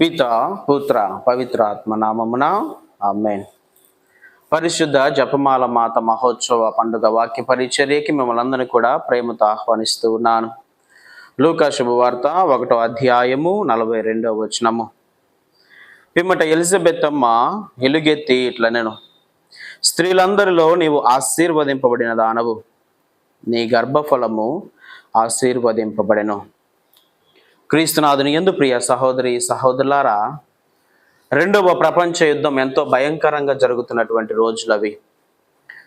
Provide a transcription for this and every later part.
పిత పుత్ర పవిత్రాత్మ నామమున ఆమెన్. పరిశుద్ధ జపమాల మాత మహోత్సవ పండుగ వాక్య పరిచర్యకి మిమ్మల్ని అందరినీ కూడా ప్రేమతో ఆహ్వానిస్తూ ఉన్నాను. లూకా శుభవార్త ఒకటో అధ్యాయము నలభై రెండవ వచనము. పిమ్మట ఎలిజబెత్ అమ్మ ఎలుగెత్తి ఇట్లా నేను స్త్రీలందరిలో నీవు ఆశీర్వదింపబడిన దానవు నీ గర్భఫలము ఆశీర్వదింపబడెను. క్రీస్తునాథుని ఎందు ప్రియ సహోదరి సహోదరులారా రెండవ ప్రపంచ యుద్ధం ఎంతో భయంకరంగా జరుగుతున్నటువంటి రోజులు అవి.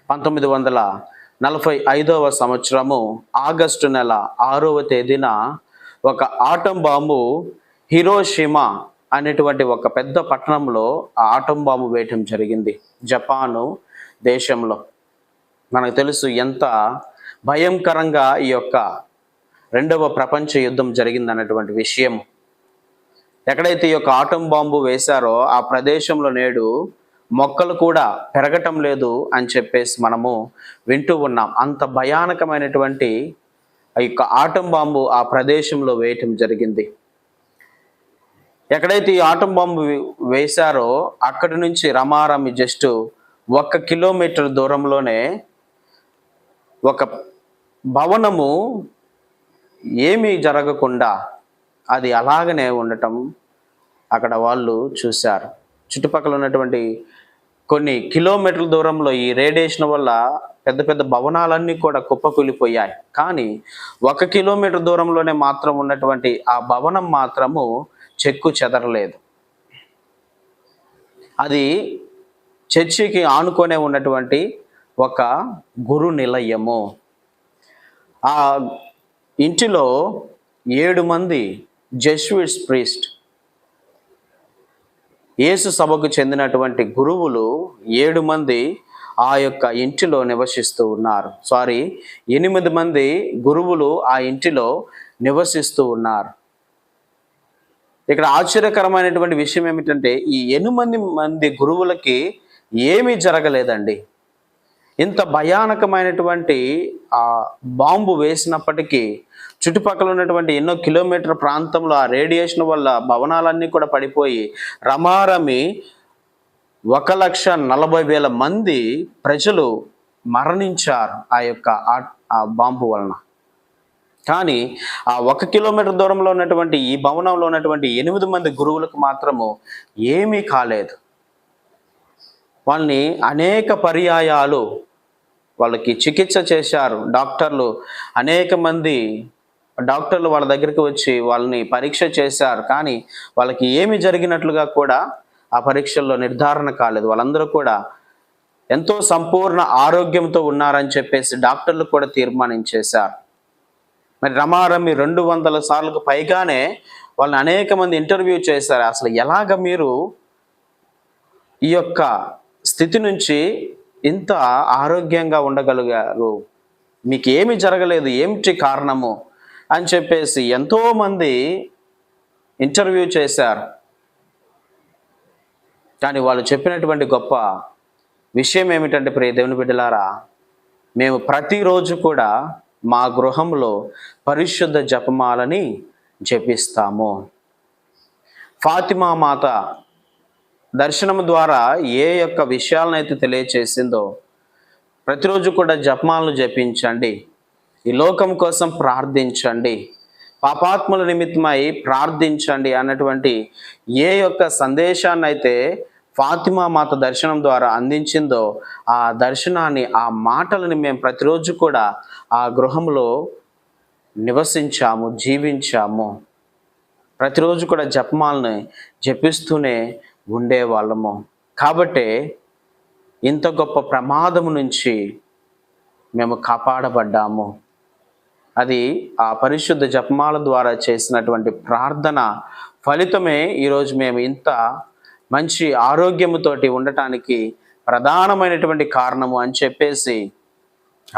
పంతొమ్మిది వందల నలభై ఐదవ సంవత్సరము ఆగస్టు నెల ఆరవ తేదీన ఒక ఆటం బాంబు హిరోషిమా అనేటువంటి ఒక పెద్ద పట్టణంలో ఆ ఆటం బాంబు వేయటం జరిగింది జపాను దేశంలో. మనకు తెలుసు ఎంత భయంకరంగా ఈ యొక్క రెండవ ప్రపంచ యుద్ధం జరిగింది అన్నటువంటి విషయం. ఎక్కడైతే ఈ యొక్క ఆటం బాంబు వేశారో ఆ ప్రదేశంలో నేడు మొక్కలు కూడా పెరగటం లేదు అని చెప్పేసి మనము వింటూ ఉన్నాం. అంత భయానకమైనటువంటి ఆ యొక్క ఆటం బాంబు ఆ ప్రదేశంలో వేయటం జరిగింది. ఎక్కడైతే ఈ ఆటం బాంబు వేశారో అక్కడి నుంచి రమారమి జస్ట్ ఒక్క కిలోమీటర్ దూరంలోనే ఒక భవనము ఏమీ జరగకుండా అది అలాగనే ఉండటం అక్కడ వాళ్ళు చూశారు. చుట్టుపక్కల ఉన్నటువంటి కొన్ని కిలోమీటర్ల దూరంలో ఈ రేడియేషన్ వల్ల పెద్ద పెద్ద భవనాలన్నీ కూడా కుప్పకూలిపోయాయి. కానీ ఒక కిలోమీటర్ దూరంలోనే మాత్రం ఉన్నటువంటి ఆ భవనం మాత్రము చెక్కు చెదరలేదు. అది చర్చికి ఆనుకొనే ఉన్నటువంటి ఒక గురు నిలయము ఆ ఇంటిలో ఏడు మంది జెస్విట్స్ ప్రీస్ట్. యేసు సభకు చెందినటువంటి గురువులు ఏడు మంది ఆ యొక్క ఇంటిలో నివసిస్తూ ఉన్నారు. సారీ ఎనిమిది మంది గురువులు ఆ ఇంటిలో నివసిస్తూ ఉన్నారు. ఇక్కడ ఆశ్చర్యకరమైనటువంటి విషయం ఏమిటంటే ఈ ఎనిమిది మంది గురువులకి ఏమీ జరగలేదండి. ఇంత భయానకమైనటువంటి ఆ బాంబు వేసినప్పటికీ చుట్టుపక్కల ఉన్నటువంటి ఎన్నో కిలోమీటర్ ప్రాంతంలో ఆ రేడియేషన్ వల్ల భవనాలన్నీ కూడా పడిపోయి రమారమి ఒక లక్ష నలభై వేల మంది ప్రజలు మరణించారు ఆ యొక్క ఆ- ఆ బాంబు వలన. కానీ ఆ ఒక కిలోమీటర్ దూరంలో ఉన్నటువంటి ఈ భవనంలో ఉన్నటువంటి ఎనిమిది మంది గురువులకు మాత్రము ఏమీ కాలేదు. వాళ్ళని అనేక పర్యాయాలు వాళ్ళకి చికిత్స చేశారు. డాక్టర్లు అనేక మంది డాక్టర్లు వాళ్ళ దగ్గరికి వచ్చి వాళ్ళని పరీక్ష చేశారు. కానీ వాళ్ళకి ఏమి జరిగినట్లుగా కూడా ఆ పరీక్షల్లో నిర్ధారణ కాలేదు. వాళ్ళందరూ కూడా ఎంతో సంపూర్ణ ఆరోగ్యంతో ఉన్నారని చెప్పేసి డాక్టర్లు కూడా తీర్మానించేశారు. మరి రమారమి రెండు వందల సార్లకు పైగానే వాళ్ళని అనేక మంది ఇంటర్వ్యూ చేశారు. అసలు ఎలాగ మీరు ఈ యొక్క స్థితి నుంచి ఇంత ఆరోగ్యంగా ఉండగలిగారు? మీకు ఏమి జరగలేదు ఏమిటి కారణము? అని చెప్పేసి ఎంతోమంది ఇంటర్వ్యూ చేశారు. కానీ వాళ్ళు చెప్పినటువంటి గొప్ప విషయం ఏమిటంటే ప్రియ దేవుని బిడ్డలారా మేము ప్రతిరోజు కూడా మా గృహంలో పరిశుద్ధ జపమాలని జపిస్తాము. ఫాతిమా మాత దర్శనం ద్వారా ఏ యొక్క విషయాలనైతే తెలియచేసిందో ప్రతిరోజు కూడా జపమాలను జపించండి. ఈ లోకం కోసం ప్రార్థించండి. పాపాత్ముల నిమిత్తమై ప్రార్థించండి అన్నటువంటి ఏ యొక్క సందేశాన్ని అయితే ఫాతిమా మాత దర్శనం ద్వారా అందించిందో ఆ దర్శనాన్ని ఆ మాటలని మేము ప్రతిరోజు కూడా ఆ గృహంలో నివసించాము జీవించాము. ప్రతిరోజు కూడా జపమాలని జపిస్తూనే ఉండేవాళ్ళము. కాబట్టే ఇంత గొప్ప ప్రమాదము నుంచి మేము కాపాడబడ్డాము. అది ఆ పరిశుద్ధ జపమాల ద్వారా చేసినటువంటి ప్రార్థన ఫలితమే ఈరోజు మేము ఇంత మంచి ఆరోగ్యముతోటి ఉండటానికి ప్రధానమైనటువంటి కారణము అని చెప్పేసి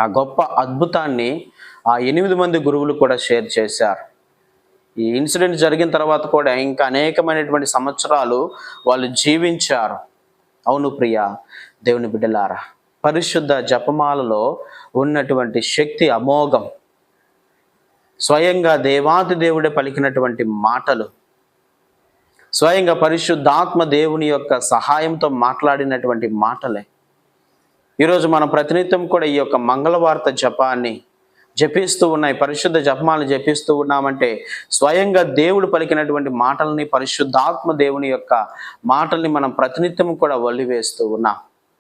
ఆ గొప్ప అద్భుతాన్ని ఆ ఎనిమిది మంది గురువులు కూడా షేర్ చేశారు. ఈ ఇన్సిడెంట్ జరిగిన తర్వాత కూడా ఇంకా అనేకమైనటువంటి సంవత్సరాలు వాళ్ళు జీవించారు. అవును ప్రియ దేవుని బిడ్డలారా పరిశుద్ధ జపమాలలో ఉన్నటువంటి శక్తి అమోఘం స్వయంగా దేవాది దేవుడే పలికినటువంటి మాటలు స్వయంగా పరిశుద్ధాత్మ దేవుని యొక్క సహాయంతో మాట్లాడినటువంటి మాటలే. ఈరోజు మనం ప్రతినిత్యం కూడా ఈ యొక్క మంగళవార్త జపాన్ని జపిస్తూ ఉన్నాయి. పరిశుద్ధ జపమాలను జపిస్తూ ఉన్నామంటే స్వయంగా దేవుడు పలికినటువంటి మాటల్ని పరిశుద్ధాత్మ దేవుని యొక్క మాటల్ని మనం ప్రతినిత్యం కూడా వల్లివేస్తూ ఉన్నాం.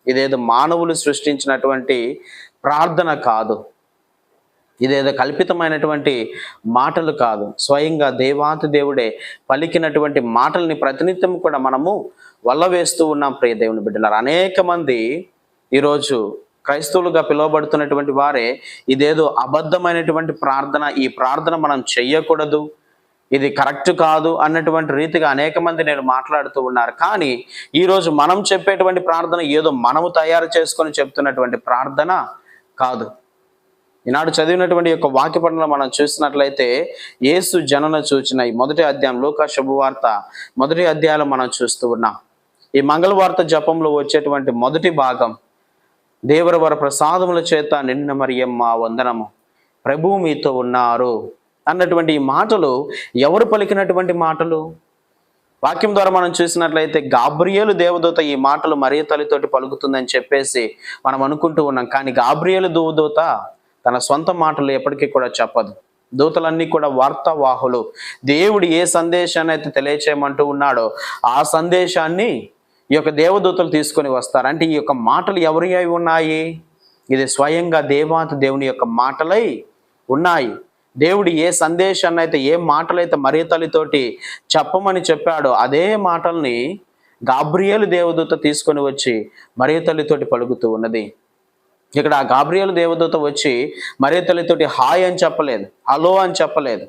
ఇదేదో మానవులు సృష్టించినటువంటి ప్రార్థన కాదు. ఇదేదో కల్పితమైనటువంటి మాటలు కాదు. స్వయంగా దేవాతి దేవుడే పలికినటువంటి మాటల్ని ప్రతినిత్యం కూడా మనము వల్లవేస్తూ ఉన్నాం ప్రియ దేవుని బిడ్డలారు. అనేక మంది ఈరోజు క్రైస్తవులుగా పిలువబడుతున్నటువంటి వారే ఇదేదో అబద్ధమైనటువంటి ప్రార్థన ఈ ప్రార్థన మనం చెయ్యకూడదు ఇది కరెక్ట్ కాదు అన్నటువంటి రీతిగా అనేక మంది నేను మాట్లాడుతూ ఉన్నారు. కానీ ఈరోజు మనం చెప్పేటువంటి ప్రార్థన ఏదో మనము తయారు చేసుకొని చెప్తున్నటువంటి ప్రార్థన కాదు. ఈనాడు చదివినటువంటి యొక్క వాక్యపఠనంలో మనం చూసినట్లయితే యేసు జనన చూచిన ఈ మొదటి అధ్యాయం లోక శుభవార్త మొదటి అధ్యాయంలో మనం చూస్తూ ఉన్నాం. ఈ మంగళవార్త జపంలో వచ్చేటువంటి మొదటి భాగం దేవర వర ప్రసాదముల చేత నిన్న మరియమ్మ వందనము. ప్రభువు మీతో ఉన్నారు అన్నటువంటి ఈ మాటలు ఎవరు పలికినటువంటి మాటలు? వాక్యం ద్వారా మనం చూసినట్లయితే గాబ్రియేలు దేవదూత ఈ మాటలు మరియ తల్లితోటి పలుకుతుందని చెప్పేసి మనం అనుకుంటూ ఉన్నాం. కానీ గాబ్రియేలు దేవదూత తన సొంత మాటలు ఎప్పటికీ కూడా చెప్పదు. దూతలన్నీ కూడా వార్తావాహులు. దేవుడు ఏ సందేశాన్ని అయితే తెలియచేయమంటూ ఉన్నాడో ఆ సందేశాన్ని ఈ యొక్క దేవదూతలు తీసుకొని వస్తారు. అంటే ఈ యొక్క మాటలు ఎవరి అయి ఉన్నాయి? ఇది స్వయంగా దేవాంత దేవుని యొక్క మాటలై ఉన్నాయి. దేవుడు ఏ సందేశాన్ని అయితే ఏ మాటలైతే మరీ తల్లితోటి చెప్పమని చెప్పాడో అదే మాటల్ని గాబ్రియలు దేవదూత తీసుకొని వచ్చి మరీ తల్లితోటి పలుకుతూ ఉన్నది. ఇక్కడ ఆ గాబ్రియలు దేవదూత వచ్చి మరీ తల్లితోటి హాయ్ అని చెప్పలేదు హలో అని చెప్పలేదు.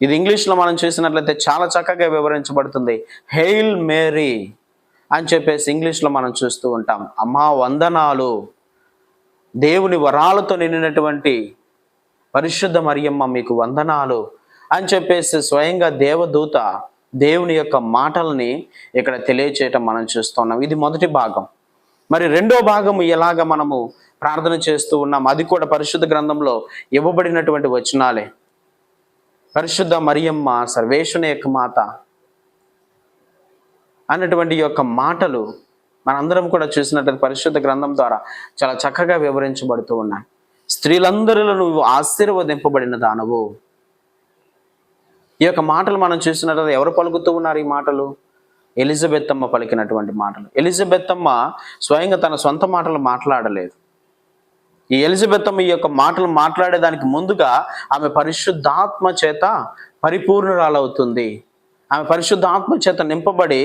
ఇది ఇంగ్లీష్లో మనం చూసినట్లయితే చాలా చక్కగా వివరించబడుతుంది. Hail Mary. అని చెప్పేసి ఇంగ్లీష్లో మనం చూస్తూ ఉంటాం. అమ్మా వందనాలు. దేవుని వరాలతో నిండినటువంటి పరిశుద్ధ మరియమ్మ మీకు వందనాలు అని చెప్పేసి స్వయంగా దేవదూత దేవుని యొక్క మాటల్ని ఇక్కడ తెలియచేయటం మనం చూస్తున్నాం ఇది మొదటి భాగం. మరి రెండో భాగము ఎలాగ మనము ప్రార్థన చేస్తూ ఉన్నాం? అది కూడా పరిశుద్ధ గ్రంథంలో ఇవ్వబడినటువంటి వచనాలే. పరిశుద్ధ మరియమ్మ సర్వేశ్వని యొక్క మాత. అన్నటువంటి ఈ యొక్క మాటలు మనందరం కూడా చూసినట్లయితే పరిశుద్ధ గ్రంథం ద్వారా చాలా చక్కగా వివరించబడుతూ ఉన్నాయి. స్త్రీలందరిలో నువ్వు ఆశీర్వదింపబడిన దానవు. ఈ యొక్క మాటలు మనం చూసినట్లయితే ఎవరు పలుకుతూ ఉన్నారు ఈ మాటలు? ఎలిజబెత్ అమ్మ పలికినటువంటి మాటలు. ఎలిజబెత్ అమ్మ స్వయంగా తన సొంత మాటలు మాట్లాడలేదు. ఈ ఎలిజబెత్ అమ్మ ఈ యొక్క మాటలు మాట్లాడేదానికి ముందుగా ఆమె పరిశుద్ధాత్మ చేత పరిపూర్ణురాలవుతుంది. ఆమె పరిశుద్ధాత్మ చేత నింపబడి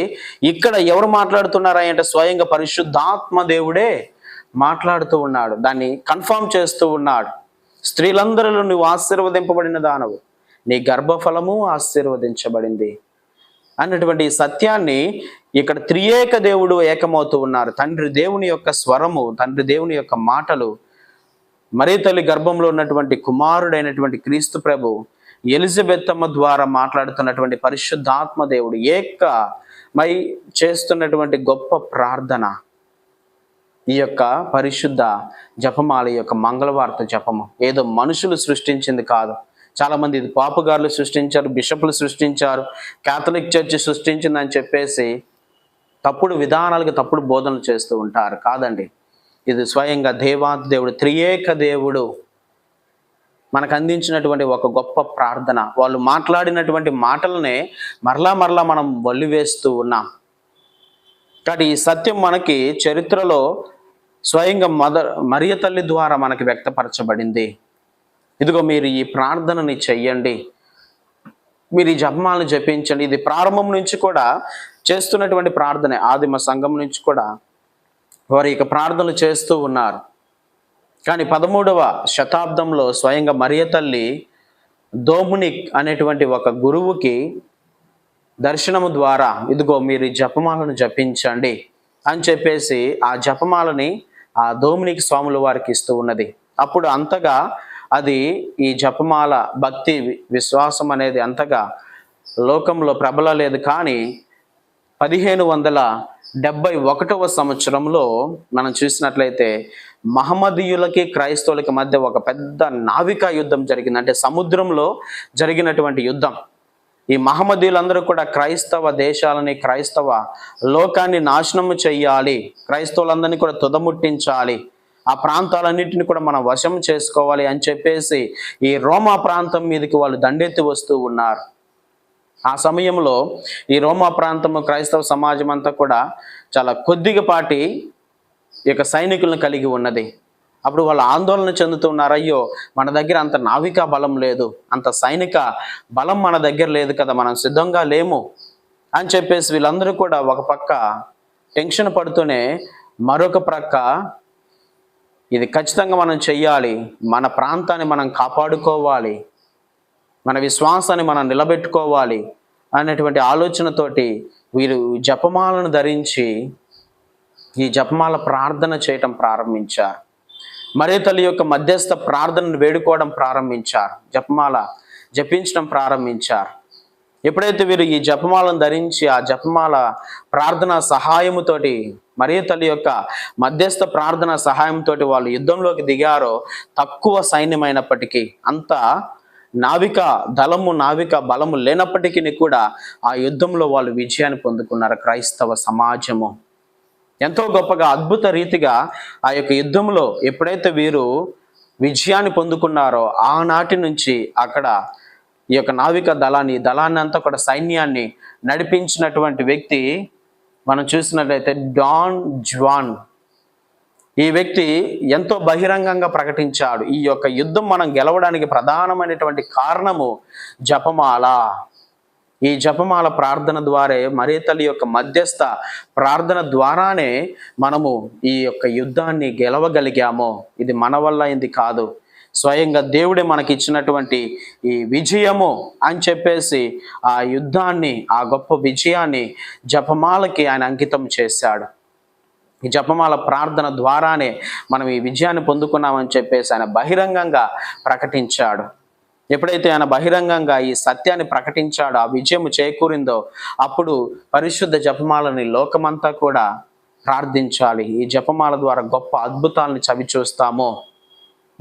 ఇక్కడ ఎవరు మాట్లాడుతున్నారా అంటే స్వయంగా పరిశుద్ధాత్మ దేవుడే మాట్లాడుతూ ఉన్నాడు. దాన్ని కన్ఫర్మ్ చేస్తూ ఉన్నాడు. స్త్రీలందరిలో నువ్వు ఆశీర్వదింపబడిన దానవు. నీ గర్భఫలము ఆశీర్వదించబడింది అన్నటువంటి ఈ సత్యాన్ని ఇక్కడ త్రియేక దేవుడు ఏకమవుతూ ఉన్నారు. తండ్రి దేవుని యొక్క స్వరము తండ్రి దేవుని యొక్క మాటలు మరీ తల్లి గర్భంలో ఉన్నటువంటి కుమారుడైనటువంటి క్రీస్తు ప్రభు ఎలిజబెత్తమ్మ ద్వారా మాట్లాడుతున్నటువంటి పరిశుద్ధాత్మ దేవుడు ఏక మై చేస్తున్నటువంటి గొప్ప ప్రార్థన. ఈ యొక్క పరిశుద్ధ జపమాల ఈ యొక్క మంగళవార్త జపము. ఏదో మనుషులు సృష్టించింది కాదు. చాలామంది ఇది పాపుగారులు సృష్టించారు బిషప్లు సృష్టించారు క్యాథలిక్ చర్చ్ సృష్టించిందని చెప్పేసి తప్పుడు విధానాలకు తప్పుడు బోధనలు చేస్తూ ఉంటారు. కాదండి. ఇది స్వయంగా దేవాది దేవుడు త్రియేక దేవుడు. మనకు అందించినటువంటి ఒక గొప్ప ప్రార్థన. వాళ్ళు మాట్లాడినటువంటి మాటలనే మరలా మరలా మనం వల్లివేస్తూ ఉన్నాం. కాబట్టి ఈ సత్యం మనకి చరిత్రలో స్వయంగా మదర్ మరియ తల్లి ద్వారా మనకి వ్యక్తపరచబడింది. ఇదిగో మీరు ఈ ప్రార్థనని చెయ్యండి. మీరు ఈ జపమాలను జపించండి. ఇది ప్రారంభం నుంచి కూడా చేస్తున్నటువంటి ప్రార్థనే. ఆదిమ సంఘం నుంచి కూడా వారి యొక్క ప్రార్థనలు చేస్తూ ఉన్నారు. కానీ పదమూడవ శతాబ్దంలో స్వయంగా మరియ తల్లి దోమునిక్ అనేటువంటి ఒక గురువుకి దర్శనము ద్వారా ఇదిగో మీరు ఈ జపమాలను జపించండి అని చెప్పేసి ఆ జపమాలని ఆ దోమినికి స్వాముల వారికి ఇస్తూ ఉన్నది. అప్పుడు అంతగా అది ఈ జపమాల భక్తి విశ్వాసం అనేది అంతగా లోకంలో ప్రబలలేదు కానీ పదిహేను వందల డెబ్బై ఒకటవ సంవత్సరంలో మనం చూసినట్లయితే మహమ్మదీయులకి క్రైస్తవులకి మధ్య ఒక పెద్ద నావికా యుద్ధం జరిగింది. అంటే సముద్రంలో జరిగినటువంటి యుద్ధం. ఈ మహమ్మదీయులందరూ కూడా క్రైస్తవ దేశాలని క్రైస్తవ లోకాన్ని నాశనము చెయ్యాలి. క్రైస్తవులందరినీ కూడా తుదముట్టించాలి. ఆ ప్రాంతాలన్నింటిని కూడా మనం వశం చేసుకోవాలి అని చెప్పేసి ఈ రోమా ప్రాంతం మీదకి వాళ్ళు దండెత్తి వస్తూ ఉన్నారు. ఆ సమయంలో ఈ రోమా ప్రాంతము క్రైస్తవ సమాజం అంతా కూడా చాలా కొద్దిగపాటి యొక్క సైనికులను కలిగి ఉన్నది. అప్పుడు వాళ్ళు ఆందోళన చెందుతున్నారు. అయ్యో మన దగ్గర అంత నావికా బలం లేదు. అంత సైనిక బలం మన దగ్గర లేదు కదా మనం సిద్ధంగా లేము అని చెప్పేసి వీళ్ళందరూ కూడా ఒక పక్క టెన్షన్ పడుతూనే మరొక ప్రక్క ఇది ఖచ్చితంగా మనం చెయ్యాలి. మన ప్రాంతాన్ని మనం కాపాడుకోవాలి. మన విశ్వాసాన్ని మనం నిలబెట్టుకోవాలి అనేటువంటి ఆలోచనతోటి వీరు జపమాలను ధరించి ఈ జపమాల ప్రార్థన చేయటం ప్రారంభించారు. మరే తల్లి యొక్క మధ్యస్థ ప్రార్థనను వేడుకోవడం ప్రారంభించారు. జపమాల జపించడం ప్రారంభించారు. ఎప్పుడైతే వీరు ఈ జపమాలను ధరించి ఆ జపమాల ప్రార్థన సహాయముతోటి మరీ తల్లి యొక్క మధ్యస్థ ప్రార్థన సహాయంతో వాళ్ళు యుద్ధంలోకి దిగారో తక్కువ సైన్యమైనప్పటికీ అంత నావిక దళము నావిక బలము లేనప్పటికీ కూడా ఆ యుద్ధంలో వాళ్ళు విజయాన్ని పొందుకున్నారు. క్రైస్తవ సమాజము. ఎంతో గొప్పగా అద్భుత రీతిగా ఆ యొక్క యుద్ధంలో ఎప్పుడైతే వీరు విజయాన్ని పొందుకున్నారో ఆనాటి నుంచి అక్కడ ఈ యొక్క నావిక దళాన్ని దళాన్ని అంతా కూడా సైన్యాన్ని నడిపించినటువంటి వ్యక్తి మనం చూసినట్లయితే డాన్ జ్వాన్. ఈ వ్యక్తి ఎంతో బహిరంగంగా ప్రకటించాడు. ఈ యొక్క యుద్ధం మనం గెలవడానికి ప్రధానమైనటువంటి కారణము జపమాల. ఈ జపమాల ప్రార్థన ద్వారే మరే తల్లి యొక్క మధ్యస్థ ప్రార్థన ద్వారానే మనము ఈ యొక్క యుద్ధాన్ని గెలవగలిగామో. ఇది మన వల్ల ఇది కాదు. స్వయంగా దేవుడే మనకి ఇచ్చినటువంటి ఈ విజయము అని చెప్పేసి ఆ యుద్ధాన్ని ఆ గొప్ప విజయాన్ని జపమాలకి ఆయన అంకితం చేశాడు. ఈ జపమాల ప్రార్థన ద్వారానే మనం ఈ విజయాన్ని పొందుకున్నామని చెప్పేసి ఆయన బహిరంగంగా ప్రకటించాడు. ఎప్పుడైతే ఆయన బహిరంగంగా ఈ సత్యాన్ని ప్రకటించాడో ఆ విజయం చేకూరిందో అప్పుడు పరిశుద్ధ జపమాలని లోకమంతా కూడా ప్రార్థించాలి. ఈ జపమాల ద్వారా గొప్ప అద్భుతాలను చవి చూస్తాము.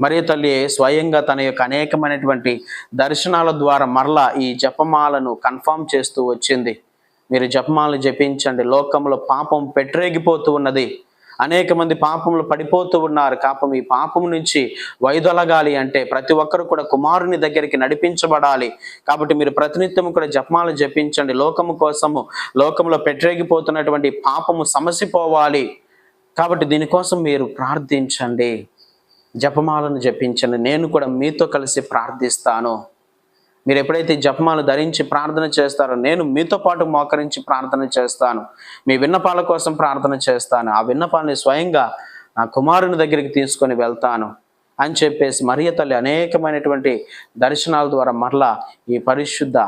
మరియు తల్లి స్వయంగా తన యొక్క అనేకమైనటువంటి దర్శనాల ద్వారా మరలా ఈ జపమాలను కన్ఫామ్ చేస్తూ వచ్చింది. మీరు జపమాలను జపించండి. లోకంలో పాపం పెట్టరేగిపోతూ ఉన్నది. అనేక మంది పాపములు పడిపోతూ ఉన్నారు. కాపం ఈ పాపం నుంచి వైదొలగాలి అంటే ప్రతి ఒక్కరు కూడా కుమారుని దగ్గరికి నడిపించబడాలి. కాబట్టి మీరు ప్రతినిత్యం కూడా జపమాలు జపించండి. లోకము కోసము లోకంలో పెట్టరేగిపోతున్నటువంటి పాపము సమసిపోవాలి. కాబట్టి దీనికోసం మీరు ప్రార్థించండి. జపమాలను జపించండి. నేను కూడా మీతో కలిసి ప్రార్థిస్తాను. మీరు ఎప్పుడైతే జపమాలు ధరించి ప్రార్థన చేస్తారో నేను మీతో పాటు మోకరించి ప్రార్థన చేస్తాను. మీ విన్నపాల కోసం ప్రార్థన చేస్తాను. ఆ విన్నపాలని స్వయంగా నా కుమారుని దగ్గరికి తీసుకొని వెళ్తాను అని చెప్పేసి మరియ తల్లి అనేకమైనటువంటి దర్శనాల ద్వారా మరలా ఈ పరిశుద్ధ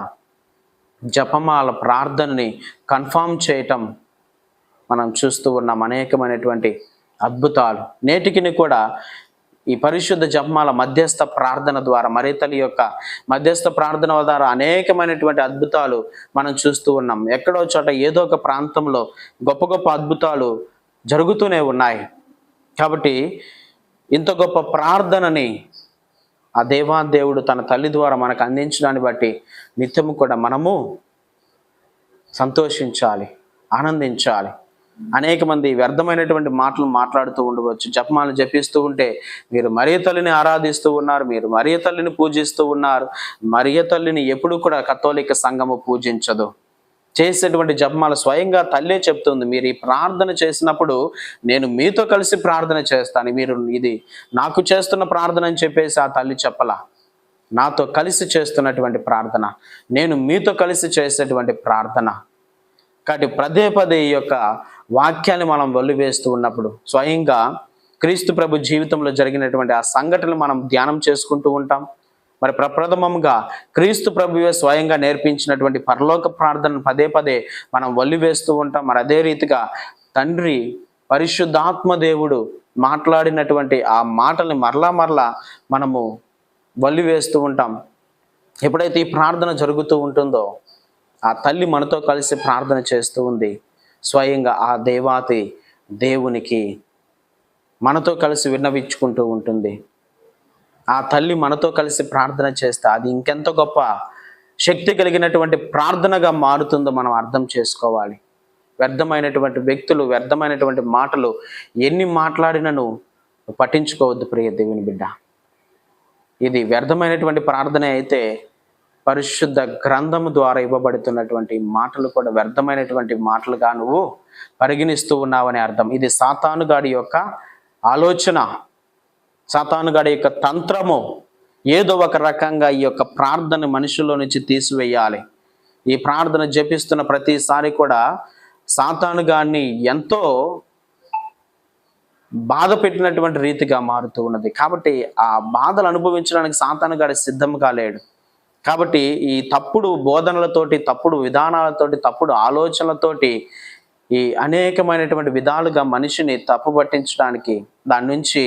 జపమాల ప్రార్థనని కన్ఫామ్ చేయటం మనం చూస్తూ ఉన్నాం అనేకమైనటువంటి అద్భుతాలు. నేటికిని కూడా ఈ పరిశుద్ధ జపమాల మధ్యస్థ ప్రార్థన ద్వారా మరితలి యొక్క మధ్యస్థ ప్రార్థన ద్వారా అనేకమైనటువంటి అద్భుతాలు మనం చూస్తూ ఉన్నాం. ఎక్కడో చోట ఏదో ఒక ప్రాంతంలో గొప్ప గొప్ప అద్భుతాలు జరుగుతూనే ఉన్నాయి. కాబట్టి ఇంత గొప్ప ప్రార్థనని ఆ దేవాదేవుడు తన తల్లి ద్వారా మనకు అందించడాన్ని బట్టి నిత్యము కూడా మనము సంతోషించాలి ఆనందించాలి. అనేక మంది వ్యర్థమైనటువంటి మాటలు మాట్లాడుతూ ఉండవచ్చు. జపమాలు జపిస్తూ ఉంటే మీరు మరియ తల్లిని ఆరాధిస్తూ ఉన్నారు మీరు మరియ తల్లిని పూజిస్తూ ఉన్నారు. మరియ తల్లిని ఎప్పుడు కూడా కథోలిక సంఘము పూజించదు. చేసేటువంటి జపమాల స్వయంగా తల్లే చెప్తుంది. మీరు ఈ ప్రార్థన చేసినప్పుడు నేను మీతో కలిసి ప్రార్థన చేస్తాను. మీరు ఇది నాకు చేస్తున్న ప్రార్థన అని చెప్పేసి ఆ తల్లి చెప్పలా. నాతో కలిసి చేస్తున్నటువంటి ప్రార్థన. నేను మీతో కలిసి చేసేటువంటి ప్రార్థన. కాబట్టి పదే పదే ఈ యొక్క వాక్యాన్ని మనం వల్లివేస్తూ ఉన్నప్పుడు స్వయంగా క్రీస్తు ప్రభు జీవితంలో జరిగినటువంటి ఆ సంఘటనలు మనం ధ్యానం చేసుకుంటూ ఉంటాం. మరి ప్రప్రథమంగా క్రీస్తు ప్రభువే స్వయంగా నేర్పించినటువంటి పరలోక ప్రార్థనను పదే పదే మనం వల్లివేస్తూ ఉంటాం. మరి అదే రీతిగా తండ్రి పరిశుద్ధాత్మ దేవుడు మాట్లాడినటువంటి ఆ మాటల్ని మరలా మరలా మనము వల్లివేస్తూ ఉంటాం. ఎప్పుడైతే ఈ ప్రార్థన జరుగుతూ ఉంటుందో ఆ తల్లి మనతో కలిసి ప్రార్థన చేస్తూ ఉంది. స్వయంగా ఆ దేవాతి దేవునికి మనతో కలిసి విన్నవించుకుంటూ ఉంటుంది. ఆ తల్లి మనతో కలిసి ప్రార్థన చేస్తే అది ఇంకెంత గొప్ప శక్తి కలిగినటువంటి ప్రార్థనగా మారుతుందో మనం అర్థం చేసుకోవాలి. వ్యర్థమైనటువంటి వ్యక్తులు వ్యర్థమైనటువంటి మాటలు ఎన్ని మాట్లాడినను పట్టించుకోవద్దు ప్రియ దేవుని బిడ్డ. ఇది వ్యర్థమైనటువంటి ప్రార్థన అయితే పరిశుద్ధ గ్రంథము ద్వారా ఇవ్వబడుతున్నటువంటి మాటలు కూడా వ్యర్థమైనటువంటి మాటలుగా నువ్వు పరిగణిస్తూ ఉన్నావని అర్థం. ఇది సాతానుగాడి యొక్క ఆలోచన. సాతానుగాడి యొక్క తంత్రము. ఏదో ఒక రకంగా ఈ యొక్క ప్రార్థన మనుషుల్లో నుంచి తీసివేయాలి. ఈ ప్రార్థన జపిస్తున్న ప్రతిసారి కూడా సాతానుగాన్ని ఎంతో బాధ పెట్టినటువంటి రీతిగా మారుతూ ఉన్నది. కాబట్టి ఆ బాధలు అనుభవించడానికి సాతానుగాడి సిద్ధం కాలేడు కాబట్టి ఈ తప్పుడు బోధనలతోటి తప్పుడు విధానాలతోటి తప్పుడు ఆలోచనలతోటి ఈ అనేకమైనటువంటి విధాలుగా మనిషిని తప్పు పట్టించడానికి దాని నుంచి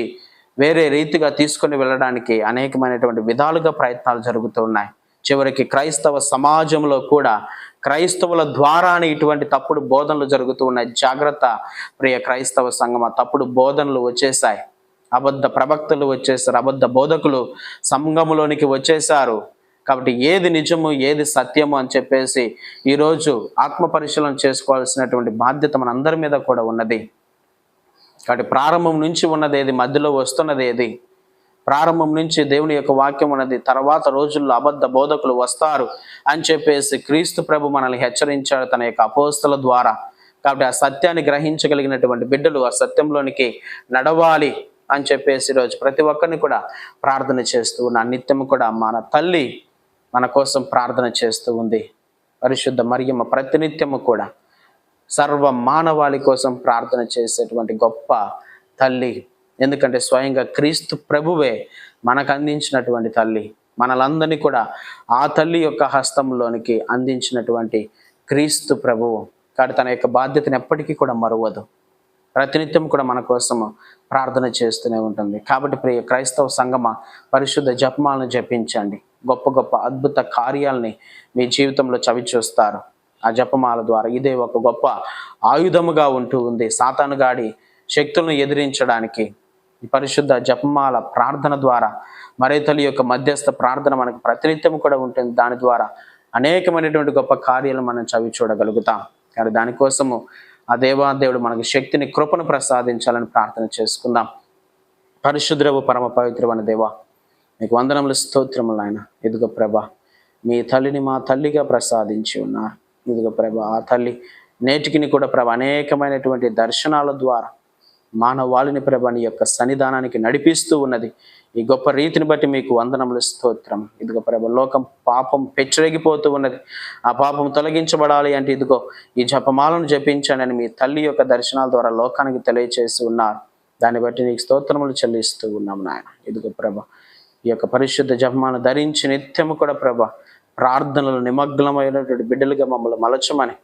వేరే రీతిగా తీసుకొని వెళ్ళడానికి అనేకమైనటువంటి విధాలుగా ప్రయత్నాలు జరుగుతూ ఉన్నాయి. చివరికి క్రైస్తవ సమాజంలో కూడా క్రైస్తవుల ద్వారానే ఇటువంటి తప్పుడు బోధనలు జరుగుతూ ఉన్నాయి. జాగ్రత్త ప్రియ క్రైస్తవ సంఘం తప్పుడు బోధనలు వచ్చేసాయి అబద్ధ ప్రవక్తలు వచ్చేసారు అబద్ధ బోధకులు సంఘములోనికి వచ్చేసారు కాబట్టి ఏది నిజము ఏది సత్యము అని చెప్పేసి ఈరోజు ఆత్మ పరిశీలన చేసుకోవాల్సినటువంటి బాధ్యత మనందరి మీద కూడా ఉన్నది. కాబట్టి ప్రారంభం నుంచి ఉన్నది ఏది మధ్యలో వస్తున్నది ఏది? ప్రారంభం నుంచి దేవుని యొక్క వాక్యం ఉన్నది తర్వాత రోజుల్లో అబద్ధ బోధకులు వస్తారు అని చెప్పేసి క్రీస్తు ప్రభు మనల్ని హెచ్చరించాడు తన యొక్క అపోస్తుల ద్వారా. కాబట్టి ఆ సత్యాన్ని గ్రహించగలిగినటువంటి బిడ్డలు ఆ సత్యంలోనికి నడవాలి అని చెప్పేసి ఈరోజు ప్రతి ఒక్కరిని కూడా ప్రార్థన చేస్తూ నా నిత్యం కూడా మన తల్లి మన కోసం ప్రార్థన చేస్తూ ఉంది. పరిశుద్ధ మరియమ్మ ప్రతినిత్యము కూడా సర్వ మానవాళి కోసం ప్రార్థన చేసేటువంటి గొప్ప తల్లి. ఎందుకంటే స్వయంగా క్రీస్తు ప్రభువే మనకు అందించినటువంటి తల్లి. మనలందరినీ కూడా ఆ తల్లి యొక్క హస్తంలోనికి అందించినటువంటి క్రీస్తు ప్రభువు కాబట్టి తన యొక్క బాధ్యతను ఎప్పటికీ కూడా మరవదు. ప్రతినిత్యం కూడా మన కోసం ప్రార్థన చేస్తూనే ఉంటుంది. కాబట్టి ప్రియ క్రైస్తవ సంగమ పరిశుద్ధ జపమాలను జపించండి. గొప్ప గొప్ప అద్భుత కార్యాలని మీ జీవితంలో చవి చూస్తారు ఆ జపమాల ద్వారా ఇదే ఒక గొప్ప ఆయుధముగా ఉంటూ ఉంది. సాతానుగాడి శక్తులను ఎదిరించడానికి పరిశుద్ధ జపమాల ప్రార్థన ద్వారా మరేతలి యొక్క మధ్యస్థ ప్రార్థన మనకు ప్రతినిత్యం కూడా ఉంటుంది. దాని ద్వారా అనేకమైనటువంటి గొప్ప కార్యాలు మనం చవి చూడగలుగుతాం కానీ దానికోసము ఆ దేవాదేవుడు మనకు శక్తిని కృపను ప్రసాదించాలని ప్రార్థన చేసుకుందాం. పరిశుద్రవు పరమ పవిత్రమైన దేవా మీకు వందనములు స్తోత్రములు ఆయన ఇదిగో ప్రభ మీ తల్లిని మా తల్లిగా ప్రసాదించి ఉన్నారు. ఇదిగో ప్రభ ఆ తల్లి నేటికిని కూడా ప్రభ అనేకమైనటువంటి దర్శనాల ద్వారా మానవాళిని ప్రభ నీ యొక్క సన్నిధానానికి నడిపిస్తూ ఉన్నది. ఈ గొప్ప రీతిని బట్టి మీకు వందనములు స్తోత్రం. ఇదిగో ప్రభ లోకం పాపం పెచ్చరగిపోతూ ఉన్నది. ఆ పాపం తొలగించబడాలి అంటే ఇదిగో ఈ జపమాలను జపించానని మీ తల్లి యొక్క దర్శనాల ద్వారా లోకానికి తెలియచేసి ఉన్నారు. దాన్ని బట్టి నీకు స్తోత్రములు చెల్లిస్తూ ఉన్నాం నాయన. ఇదిగో ప్రభ ఈ యొక్క పరిశుద్ధ జపమాలను ధరించి నిత్యము కూడా ప్రభ ప్రార్థనలు నిమగ్నమైనటువంటి బిడ్డలుగా మమ్మల్ని మలచమని.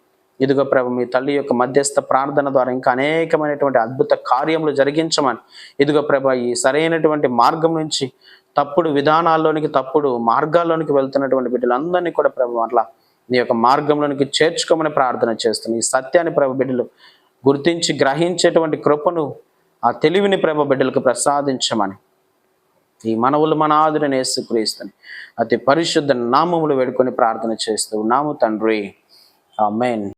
ఇదిగో ప్రభు మీ తల్లి యొక్క మధ్యస్థ ప్రార్థన ద్వారా ఇంకా అనేకమైనటువంటి అద్భుత కార్యములు జరిగించమని. ఇదిగో ప్రభ ఈ సరైనటువంటి మార్గం నుంచి తప్పుడు విధానాల్లోనికి తప్పుడు మార్గాల్లోనికి వెళ్తున్నటువంటి బిడ్డలందరినీ కూడా ప్రభు అట్లా నీ యొక్క మార్గంలోనికి చేర్చుకోమని ప్రార్థన చేస్తుంది ఈ సత్యాన్ని ప్రభు బిడ్డలు గుర్తించి గ్రహించేటువంటి కృపను ఆ తెలివిని ప్రభ బిడ్డలకు ప్రసాదించమని. ఈ మనవులు మన ఆదురని యేసుక్రీస్తుని. అతి పరిశుద్ధ నామములు వేడుకొని ప్రార్థన చేస్తూ నాము తండ్రి. ఆ మెయిన్